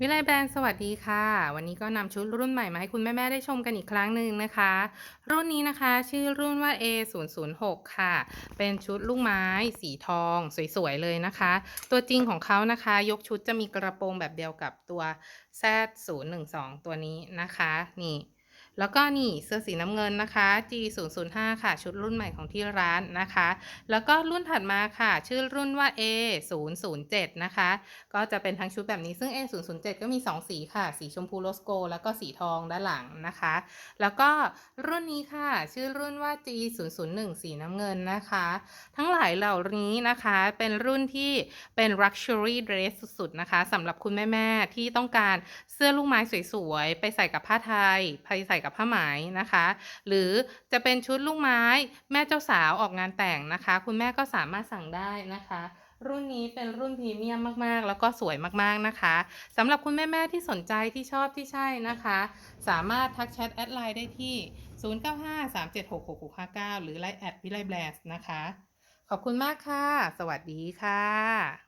วิไลแบรนด์สวัสดีค่ะ วันนี้ก็นำชุดรุ่นใหม่มาให้คุณแม่ ๆ ได้ชมกันอีกครั้งหนึ่งนะคะ รุ่นนี้นะคะชื่อรุ่นว่า A006 ค่ะ เป็นชุดลูกไม้สีทองสวย ๆ เลยนะคะ ตัวจริงของเขานะคะ ยกชุดจะมีกระโปรงแบบเดียวกับตัว Z012 ตัวนี้นะคะ นี่ แล้วก็นี่เสื้อสีน้ำเงินนะคะ G005 ค่ะ ชุดรุ่นใหม่ของที่ร้านนะคะ แล้วก็รุ่นถัดมาค่ะ ชื่อรุ่นว่า A007 นะคะ ก็จะเป็นทั้งชุดแบบนี้ซึ่ง A007 ก็มี 2 สีค่ะ สีชมพูโรสโก แล้วก็สีทองด้านหลังนะคะ แล้วก็รุ่นนี้ค่ะ ชื่อรุ่นว่า G001 สีน้ำเงินนะคะ ทั้งหลายเหล่านี้นะคะเป็นรุ่นที่เป็น luxury dress สุดๆนะคะสำหรับคุณแม่ๆที่ต้องการเสื้อลูกไม้สวยๆ ไปใส่กับผ้าไทย ไปใส่กับผ้าไหมนะคะ หรือจะเป็นชุดลูกไม้ แม่เจ้าสาวออกงานแต่งนะคะ คุณแม่ก็สามารถสั่งได้นะคะ รุ่นนี้เป็นรุ่นพรีเมียมมากๆ แล้วก็สวยมากๆนะคะสำหรับคุณแม่ๆที่สนใจที่ชอบที่ใช่นะคะ สามารถทักแชทแอดไลน์ได้ที่ 0953766659 หรือไลน์แอดวิไลแบรนด์นะคะ ขอบคุณมากค่ะ สวัสดีค่ะ